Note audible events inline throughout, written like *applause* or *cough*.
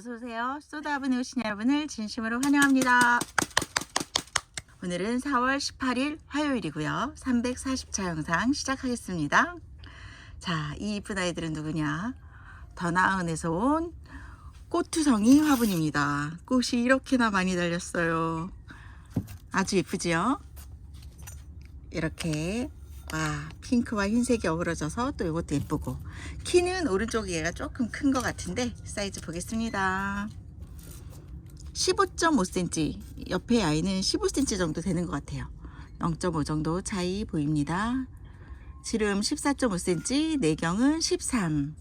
어서오세요. 소다분에 오신 여러분을 진심으로 환영합니다. 오늘은 4월 18일 화요일이고요. 340차 영상 시작하겠습니다. 자, 이 이쁜 아이들은 누구냐? 더 나은에서 온 꽃투성이 화분입니다. 꽃이 이렇게나 많이 달렸어요. 아주 예쁘지요? 이렇게 와 핑크와 흰색이 어우러져서 또 이것도 예쁘고. 키는 오른쪽 얘가 조금 큰 것 같은데 사이즈 보겠습니다. 15.5cm 옆에 아이는 15cm 정도 되는 것 같아요. 0.5 정도 차이 보입니다. 지름 14.5cm 내경은 13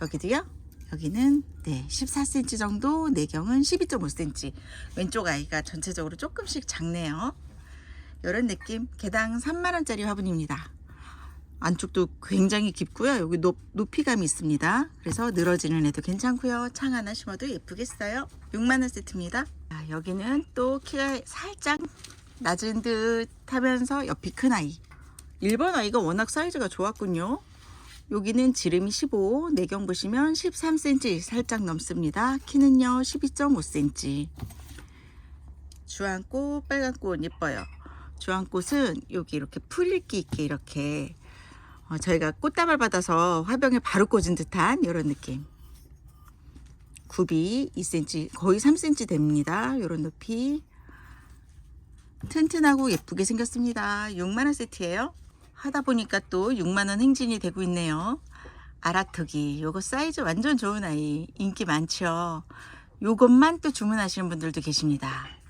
여기도요? 여기는 네 14cm 정도 내경은 12.5cm 왼쪽 아이가 전체적으로 조금씩 작네요 이런 느낌 개당 3만원짜리 화분입니다. 안쪽도 굉장히 깊고요. 여기 높, 높이감이 있습니다. 그래서 늘어지는 애도 괜찮고요. 창 하나 심어도 예쁘겠어요. 6만원 세트입니다. 아, 여기는 또 키가 살짝 낮은 듯 하면서 옆이 큰 아이. 1번 아이가 워낙 사이즈가 좋았군요. 여기는 지름이 15 내경 보시면 13cm 살짝 넘습니다. 키는요 12.5cm 주황꽃 빨간꽃 예뻐요 주황꽃은 여기 이렇게 풀읽기 있게 이렇게 어, 저희가 꽃다발 받아서 화병에 바로 꽂은 듯한 이런 느낌. 굽이 2cm 거의 3cm 됩니다. 이런 높이. 튼튼하고 예쁘게 생겼습니다. 6만원 세트예요. 하다 보니까 또 6만원 행진이 되고 있네요. 아라토기 요거 사이즈 완전 좋은 아이. 인기 많죠? 요것만 또 주문하시는 분들도 계십니다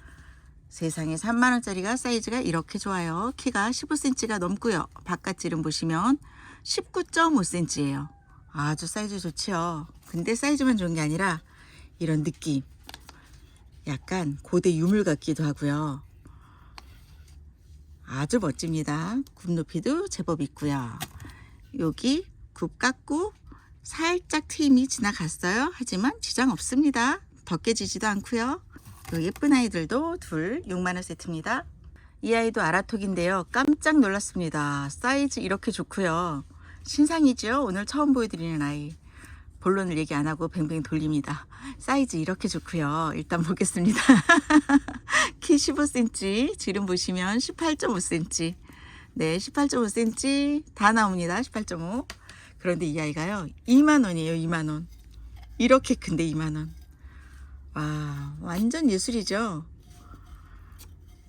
세상에 3만원짜리가 사이즈가 이렇게 좋아요. 키가 15cm가 넘고요. 바깥지름 보시면 19.5cm예요. 아주 사이즈 좋죠. 근데 사이즈만 좋은 게 아니라 이런 느낌. 약간 고대 유물 같기도 하고요. 아주 멋집니다. 굽 높이도 제법 있고요. 여기 굽 깎고 살짝 트임이 지나갔어요. 하지만 지장 없습니다. 더 깨지지도 않고요. 요 예쁜 아이들도 둘 6만원 세트입니다. 이 아이도 아라톡인데요. 깜짝 놀랐습니다. 사이즈 이렇게 좋고요. 신상이죠. 오늘 처음 보여드리는 아이. 본론을 얘기 안 하고 뱅뱅 돌립니다. 사이즈 이렇게 좋고요. 일단 보겠습니다. *laughs* 키 15cm, 지름 보시면 18.5cm. 네, 18.5cm 다 나옵니다. 18.5. 그런데 이 아이가요. 2만 원이에요. 2만 원. 이렇게 큰데 2만 원. 와, 완전 예술이죠.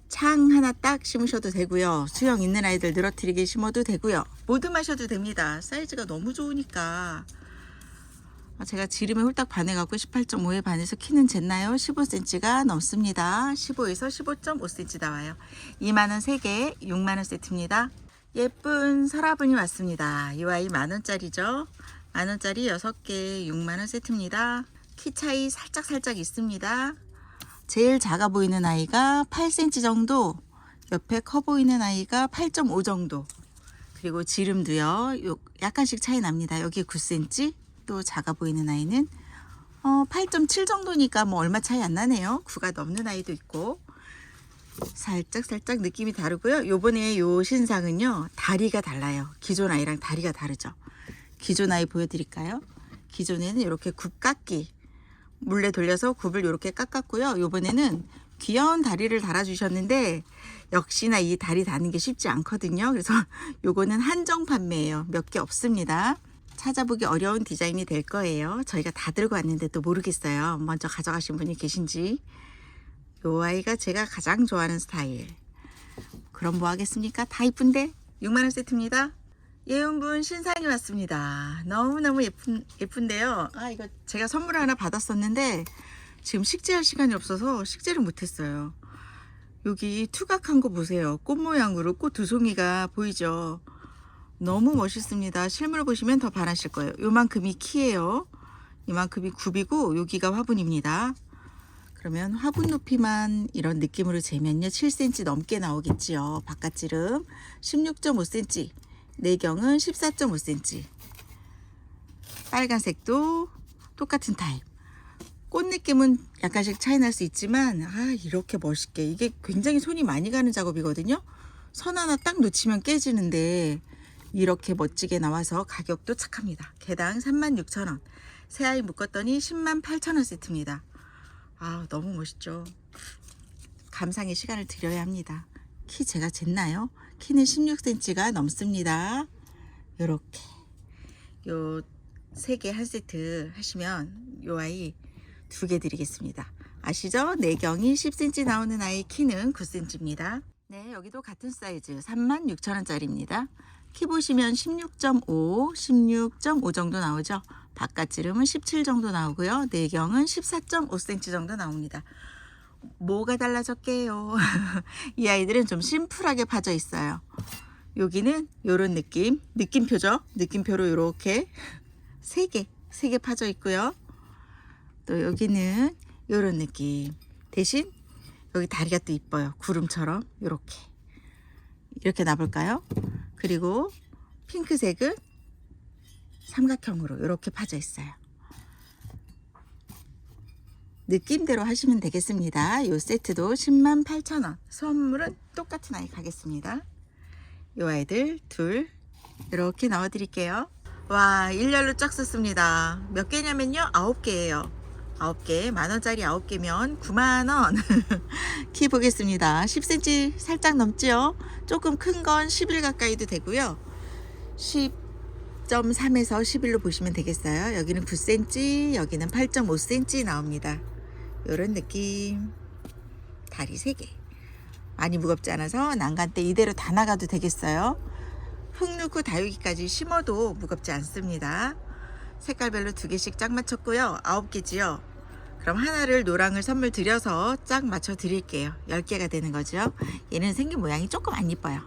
창 하나 딱 심으셔도 되고요. 수영 있는 아이들 늘어뜨리게 심어도 되고요. 모두 마셔도 됩니다. 사이즈가 너무 좋으니까. 아, 제가 지름에 홀딱 반해갖고 18.5에 반해서 키는 쟀나요? 15cm가 넘습니다. 15에서 15.5cm 나와요. 2만원 3개, 6만원 세트입니다. 예쁜 설화분이 왔습니다. 이 아이 만원짜리죠. 만원짜리 6개, 6만원 세트입니다. 키 차이 살짝 살짝 있습니다. 제일 작아 보이는 아이가 8cm 정도, 옆에 커 보이는 아이가 8.5 정도. 그리고 지름도요, 요 약간씩 차이 납니다. 여기 9cm, 또 작아 보이는 아이는 어, 8.7 정도니까 뭐 얼마 차이 안 나네요. 9가 넘는 아이도 있고. 살짝 살짝 느낌이 다르고요. 요번에 요 신상은요, 다리가 달라요. 기존 아이랑 다리가 다르죠. 기존 아이 보여드릴까요? 기존에는 이렇게 굽 깎기 물레 돌려서 굽을 이렇게 깎았고요. 요번에는 귀여운 다리를 달아주셨는데 역시나 이 다리 다는 게 쉽지 않거든요. 그래서 *laughs* 요거는 한정 판매예요. 몇 개 없습니다. 찾아보기 어려운 디자인이 될 거예요. 저희가 다 들고 왔는데도 모르겠어요. 먼저 가져가신 분이 계신지. 요 아이가 제가 가장 좋아하는 스타일. 그럼 뭐 하겠습니까? 다 이쁜데? 6만원 세트입니다. 예은분 신상이 왔습니다. 너무너무 예쁜, 예쁜데요. 아, 이거 제가 선물 하나 받았었는데, 지금 식재할 시간이 없어서 식재를 못했어요. 여기 투각한 거 보세요. 꽃 모양으로 꽃 두 송이가 보이죠? 너무 멋있습니다. 실물 보시면 더 반하실 거예요. 요만큼이 키예요. 이만큼이 굽이고, 여기가 화분입니다. 그러면 화분 높이만 이런 느낌으로 재면요. 7cm 넘게 나오겠지요. 바깥지름 16.5cm. 내경은 14.5cm. 빨간색도 똑같은 타입. 꽃 느낌은 약간씩 차이 날 수 있지만 아 이렇게 멋있게 이게 굉장히 손이 많이 가는 작업이거든요. 선 하나 딱 놓치면 깨지는데 이렇게 멋지게 나와서 가격도 착합니다. 개당 36,000원. 새아이 묶었더니 10만 8천원 세트입니다. 아, 너무 멋있죠. 감상의 시간을 드려야 합니다. 키 제가 쟀나요? 키는 16cm가 넘습니다. 요렇게. 요 세 개 한 세트 하시면 요 아이 두 개 드리겠습니다. 아시죠? 내경이 10cm 나오는 아이 키는 9cm입니다. 네, 여기도 같은 사이즈 36,000원짜리입니다. 키 보시면 16.5, 16.5 정도 나오죠. 바깥 지름은 17 정도 나오고요. 내경은 14.5cm 정도 나옵니다. 뭐가 달라졌게요? *laughs* 이 아이들은 좀 심플하게 파져 있어요. 여기는 요런 느낌, 느낌표죠? 느낌표로 이렇게 세 개, 세 개 파져 있고요. 또 여기는 요런 느낌. 대신 여기 다리가 또 이뻐요. 구름처럼 이렇게 이렇게 놔볼까요? 그리고 핑크색은 삼각형으로 이렇게 파져 있어요. 느낌대로 하시면 되겠습니다. 요 세트도 10만 8천 원. 선물은 똑같은 아이 가겠습니다. 요 아이들 둘 이렇게 넣어 드릴게요. 와 일렬로 쫙 썼습니다. 몇 개냐면요. 아홉 개예요. 아홉 개 만원짜리 아홉 개면 9만원. *laughs* 키 보겠습니다. 10cm 살짝 넘지요. 조금 큰 건11 가까이도 되고요. 10.3에서 11로 보시면 되겠어요. 여기는 9cm, 여기는 8.5cm 나옵니다. 요런 느낌. 다리 3개. 많이 무겁지 않아서 난간 때 이대로 다 나가도 되겠어요. 흙 넣고 다육이까지 심어도 무겁지 않습니다. 색깔별로 두 개씩 짝 맞췄고요. 아홉 개지요. 그럼 하나를 노랑을 선물 드려서 짝 맞춰 드릴게요. 10개가 되는 거죠. 얘는 생긴 모양이 조금 안 이뻐요.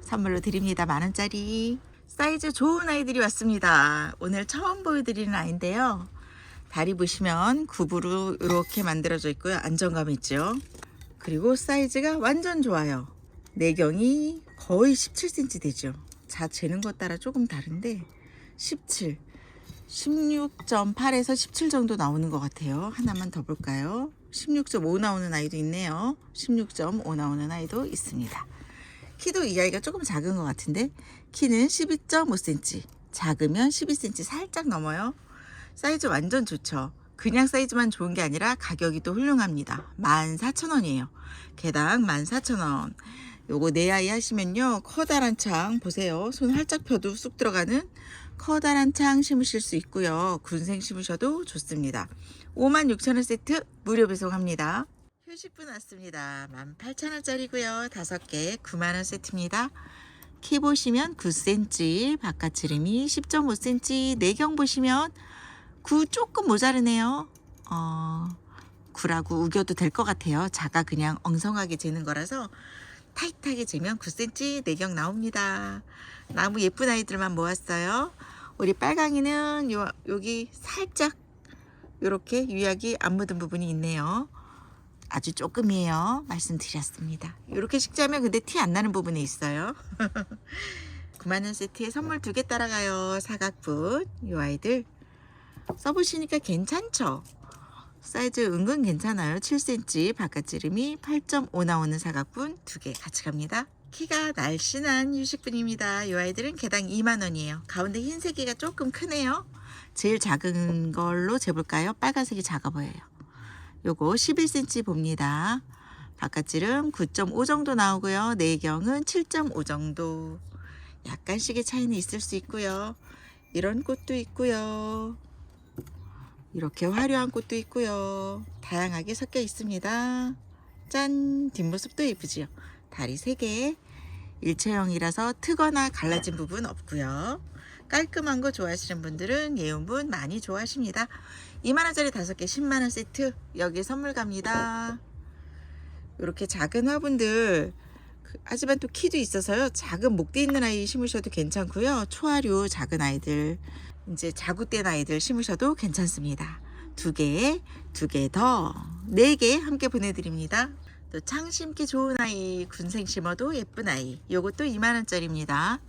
선물로 드립니다. 만 원짜리. 사이즈 좋은 아이들이 왔습니다. 오늘 처음 보여드리는 아이인데요. 다리 보시면 굽으로 이렇게 만들어져 있고요. 안정감 있죠. 그리고 사이즈가 완전 좋아요. 내경이 거의 17cm 되죠. 자 재는 것 따라 조금 다른데 17, 16.8에서 17 정도 나오는 것 같아요. 하나만 더 볼까요? 16.5 나오는 아이도 있네요. 16.5 나오는 아이도 있습니다. 키도 이 아이가 조금 작은 것 같은데 키는 12.5cm 작으면 12cm 살짝 넘어요. 사이즈 완전 좋죠. 그냥 사이즈만 좋은 게 아니라 가격이 또 훌륭합니다. 14,000원이에요. 개당 14,000원. 요거 내 아이 하시면요. 커다란 창 보세요. 손 활짝 펴도 쑥 들어가는 커다란 창 심으실 수 있고요. 군생 심으셔도 좋습니다. 56,000원 세트 무료 배송합니다. 휴식분 왔습니다. 18,000원짜리고요. 5개 9만원 세트입니다. 키 보시면 9cm, 바깥 지름이 10.5cm, 내경 보시면 9 조금 모자르네요. 어, 9라고 우겨도 될 것 같아요. 자가 그냥 엉성하게 재는 거라서 타이트하게 재면 9cm 내경 나옵니다. 나무 예쁜 아이들만 모았어요. 우리 빨강이는 요, 여기 살짝 요렇게 유약이 안 묻은 부분이 있네요. 아주 조금이에요. 말씀드렸습니다. 이렇게 식자면 근데 티 안 나는 부분이 있어요. *laughs* 9만원 세트에 선물 두 개 따라가요. 사각분. 이 아이들 써보시니까 괜찮죠? 사이즈 은근 괜찮아요. 7cm 바깥지름이 8.5 나오는 사각분 두 개 같이 갑니다. 키가 날씬한 유식분입니다. 이 아이들은 개당 2만원이에요. 가운데 흰색이가 조금 크네요. 제일 작은 걸로 재볼까요? 빨간색이 작아 보여요. 요거 11cm 봅니다. 바깥지름 9.5 정도 나오고요. 내경은 7.5 정도. 약간씩의 차이는 있을 수 있고요. 이런 꽃도 있고요. 이렇게 화려한 꽃도 있고요. 다양하게 섞여 있습니다. 짠! 뒷모습도 예쁘지요. 다리 3개. 일체형이라서 트거나 갈라진 부분 없고요. 깔끔한 거 좋아하시는 분들은 예온분 많이 좋아하십니다. 2만원짜리 5개 10만원 세트 여기 선물 갑니다. 이렇게 작은 화분들 그, 하지만 또 키도 있어서요. 작은 목대 있는 아이 심으셔도 괜찮고요. 초하류 작은 아이들 이제 자구된 아이들 심으셔도 괜찮습니다. 두 개, 두 개 더, 네 개 함께 보내드립니다. 또 창 심기 좋은 아이, 군생 심어도 예쁜 아이. 요것도 2만원짜리입니다.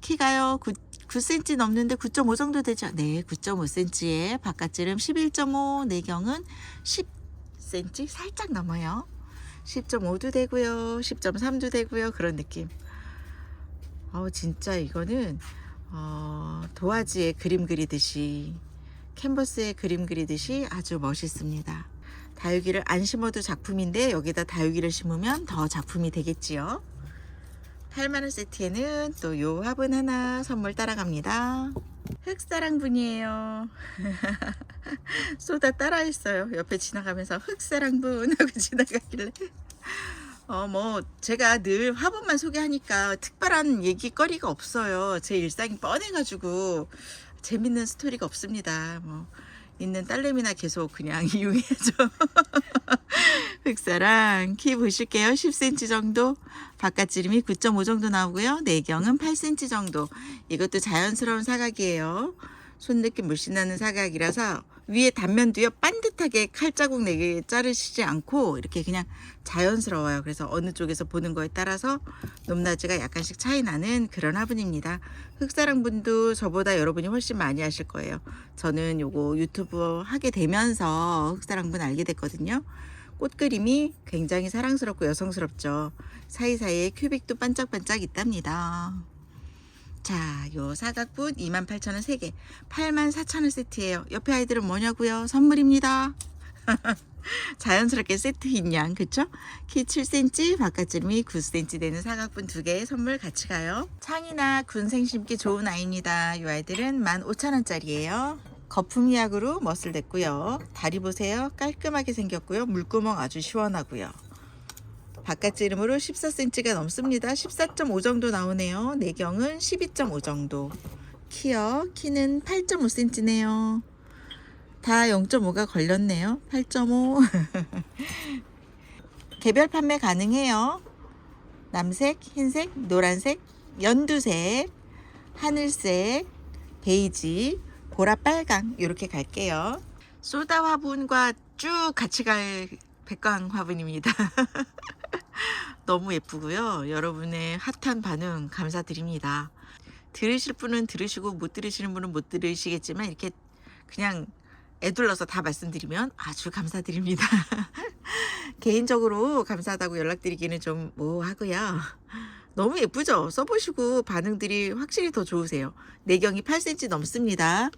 키가요, 9, 9cm 넘는데 9.5 정도 되죠? 네, 9.5cm에 바깥지름 11.5, 내경은 10cm 살짝 넘어요. 10.5도 되고요, 10.3도 되고요. 그런 느낌. 어우, 진짜 이거는 어, 도화지에 그림 그리듯이 캔버스에 그림 그리듯이 아주 멋있습니다. 다육이를 안 심어도 작품인데 여기다 다육이를 심으면 더 작품이 되겠지요. 8만원 세트에는 또 요 화분 하나 선물 따라갑니다. 흑사랑 분이에요. *laughs* 쏟아 따라했어요. 옆에 지나가면서 흑사랑 분 하고 지나가길래. 어, 뭐, 제가 늘 화분만 소개하니까 특별한 얘기거리가 없어요. 제 일상이 뻔해가지고 재밌는 스토리가 없습니다. 뭐, 있는 딸내미나 계속 그냥 *laughs* 이용해줘. *laughs* 흑사랑 키 보실게요. 10cm 정도. 바깥지름이 9.5 정도 나오고요. 내경은 8cm 정도. 이것도 자연스러운 사각이에요. 손 느낌 물씬 나는 사각이라서 위에 단면도요 반듯하게 칼자국 내게 자르시지 않고 이렇게 그냥 자연스러워요. 그래서 어느 쪽에서 보는 거에 따라서 높낮이가 약간씩 차이 나는 그런 화분입니다. 흑사랑 분도 저보다 여러분이 훨씬 많이 하실 거예요. 저는 요거 유튜브 하게 되면서 흑사랑 분 알게 됐거든요. 꽃 그림이 굉장히 사랑스럽고 여성스럽죠. 사이사이에 큐빅도 반짝반짝 있답니다. 자, 요 사각분 28,000원 3개, 84,000원 세트예요. 옆에 아이들은 뭐냐고요? 선물입니다. *laughs* 자연스럽게 세트인 양, 그쵸? 키 7cm, 바깥지름이 9cm 되는 사각분 두개 선물 같이 가요. 창이나 군생 심기 좋은 아이입니다. 이 아이들은 15,000원짜리예요. 거품이약으로 멋을 냈고요. 다리 보세요. 깔끔하게 생겼고요. 물구멍 아주 시원하고요. 바깥지름으로 14cm가 넘습니다. 14.5 정도 나오네요. 내경은 12.5 정도. 키요. 키는 8.5cm네요. 다 0.5가 걸렸네요. 8.5. *laughs* 개별 판매 가능해요. 남색, 흰색, 노란색, 연두색, 하늘색, 베이지, 보라 빨강 이렇게 갈게요. 소다 화분과 쭉 같이 갈 백광 화분입니다. *laughs* *laughs* 너무 예쁘고요. 여러분의 핫한 반응 감사드립니다. 들으실 분은 들으시고 못 들으시는 분은 못 들으시겠지만 이렇게 그냥 애둘러서 다 말씀드리면 아주 감사드립니다. *laughs* 개인적으로 감사하다고 연락드리기는 좀 뭐하고요. 너무 예쁘죠? 써보시고 반응들이 확실히 더 좋으세요. 내경이 8cm 넘습니다.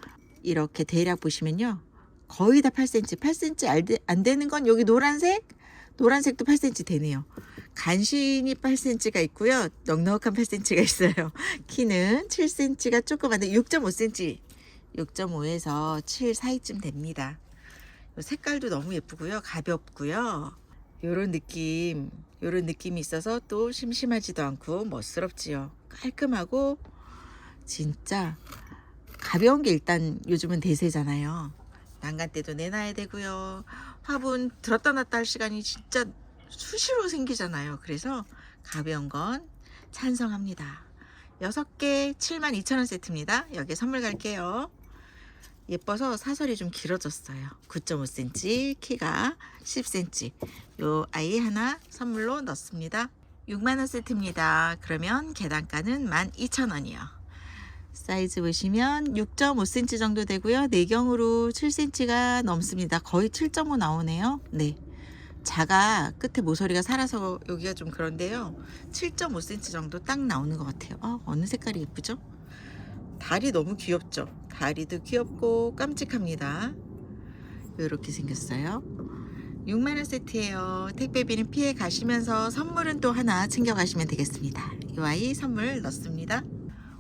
이렇게 대략 보시면요. 거의 다 8cm, 8cm 안 되는 건 여기 노란색, 노란색도 8cm 되네요. 간신히 8cm가 있고요. 넉넉한 8cm가 있어요. *laughs* 키는 7cm가 조그만데 6.5cm, 6.5에서 7 사이쯤 됩니다. 색깔도 너무 예쁘고요. 가볍고요. 요런 느낌, 요런 느낌이 있어서 또 심심하지도 않고 멋스럽지요. 깔끔하고 진짜 가벼운 게 일단 요즘은 대세잖아요. 난간 때도 내놔야 되고요. 화분 들었다 놨다 할 시간이 진짜 수시로 생기잖아요. 그래서 가벼운 건 찬성합니다. 6개 72,000원 세트입니다. 여기 선물 갈게요. 예뻐서 사설이 좀 길어졌어요. 9.5cm, 키가 10cm. 요 아이 하나 선물로 넣습니다. 6만원 세트입니다. 그러면 계단가는 12,000원이요. 사이즈 보시면 6.5cm 정도 되고요. 내경으로 7cm가 넘습니다. 거의 7.5 나오네요. 네. 자가 끝에 모서리가 살아서 여기가 좀 그런데요. 7.5cm 정도 딱 나오는 것 같아요. 어, 어느 색깔이 예쁘죠? 다리 너무 귀엽죠? 다리도 귀엽고 깜찍합니다. 이렇게 생겼어요. 6만원 세트예요. 택배비는 피해 가시면서 선물은 또 하나 챙겨 가시면 되겠습니다. 이 아이 선물 넣습니다.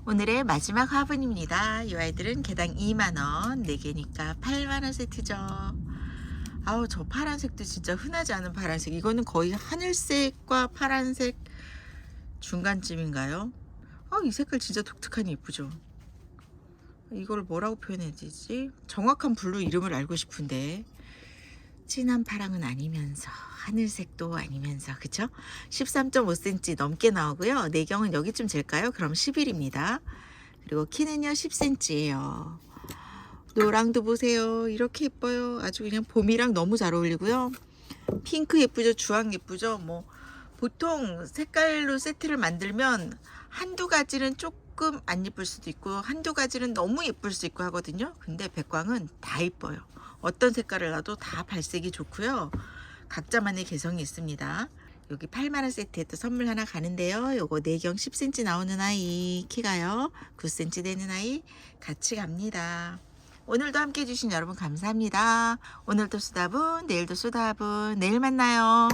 오늘의 마지막 화분입니다. 이 아이들은 개당 2만원, 4개니까 8만원 세트죠. 아우, 저 파란색도 진짜 흔하지 않은 파란색. 이거는 거의 하늘색과 파란색 중간쯤인가요? 아, 이 색깔 진짜 독특하니 예쁘죠? 이걸 뭐라고 표현해야 되지? 정확한 블루 이름을 알고 싶은데 진한 파랑은 아니면서 하늘색도 아니면서 그쵸? 13.5cm 넘게 나오고요. 내경은 여기쯤 될까요? 그럼 11입니다. 그리고 키는요 10cm예요. 노랑도 보세요. 이렇게 예뻐요. 아주 그냥 봄이랑 너무 잘 어울리고요. 핑크 예쁘죠? 주황 예쁘죠? 뭐 보통 색깔로 세트를 만들면 한두 가지는 조금 안 예쁠 수도 있고 한두 가지는 너무 예쁠 수 있고 하거든요. 근데 백광은 다 예뻐요. 어떤 색깔을 놔도 다 발색이 좋고요. 각자만의 개성이 있습니다. 여기 8만원 세트에 또 선물 하나 가는데요. 요거 내경 10cm 나오는 아이 키가요. 9cm 되는 아이 같이 갑니다. 오늘도 함께 해주신 여러분 감사합니다. 오늘도 수다분, 내일도 수다분, 내일 만나요.